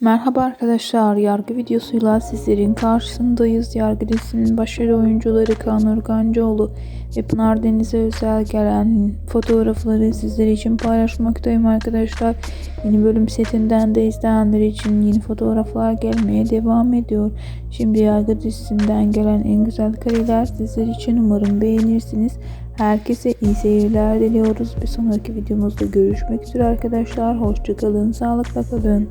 Merhaba arkadaşlar, Yargı videosuyla sizlerin karşısındayız. Yargı dizisinin başarılı oyuncuları Kaan Urgancıoğlu ve Pınar Deniz'e özel gelen fotoğrafları sizler için paylaşmaktayım arkadaşlar. Yeni bölüm setinden de izleyenler için yeni fotoğraflar gelmeye devam ediyor. Şimdi Yargı dizisinden gelen en güzel kareler sizler için umarım beğenirsiniz. Herkese iyi seyirler diliyoruz. Bir sonraki videomuzda görüşmek üzere arkadaşlar. Hoşçakalın, sağlıkla kalın.